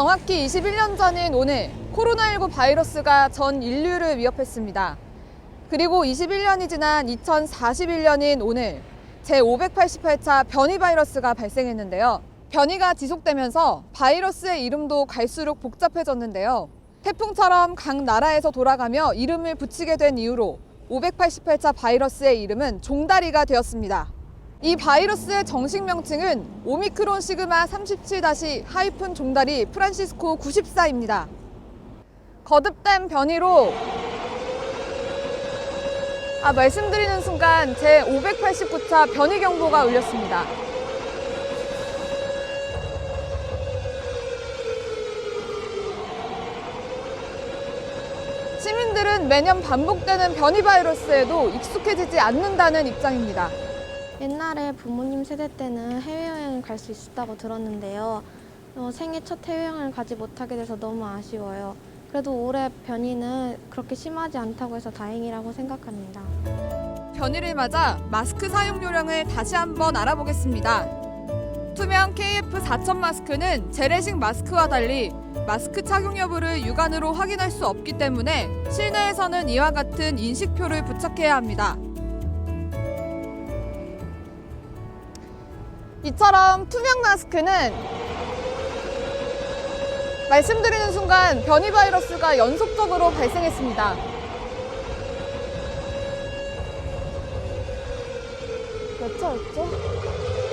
정확히 21년 전인 오늘 코로나19 바이러스가 전 인류를 위협했습니다. 그리고 21년이 지난 2041년인 오늘 제588차 변이 바이러스가 발생했는데요. 변이가 지속되면서 바이러스의 이름도 갈수록 복잡해졌는데요. 태풍처럼 각 나라에서 돌아가며 이름을 붙이게 된 이후로 588차 바이러스의 이름은 종다리가 되었습니다. 이 바이러스의 정식 명칭은 오미크론 시그마 37- 하이픈 종다리 프란시스코 94입니다. 거듭된 변이로 아, 말씀드리는 순간 제 589차 변이 경보가 울렸습니다. 시민들은 매년 반복되는 변이 바이러스에도 익숙해지지 않는다는 입장입니다. 옛날에 부모님 세대 때는 해외여행을 갈 수 있었다고 들었는데요. 어, 생애 첫 해외여행을 가지 못하게 돼서 너무 아쉬워요. 그래도 올해 변이는 그렇게 심하지 않다고 해서 다행이라고 생각합니다. 변이를 맞아 마스크 사용 요령을 다시 한번 알아보겠습니다. 투명 KF4000 마스크는 재래식 마스크와 달리 마스크 착용 여부를 육안으로 확인할 수 없기 때문에 실내에서는 이와 같은 인식표를 부착해야 합니다. 이처럼 투명 마스크는 말씀드리는 순간 변이 바이러스가 연속적으로 발생했습니다. 몇 차였죠?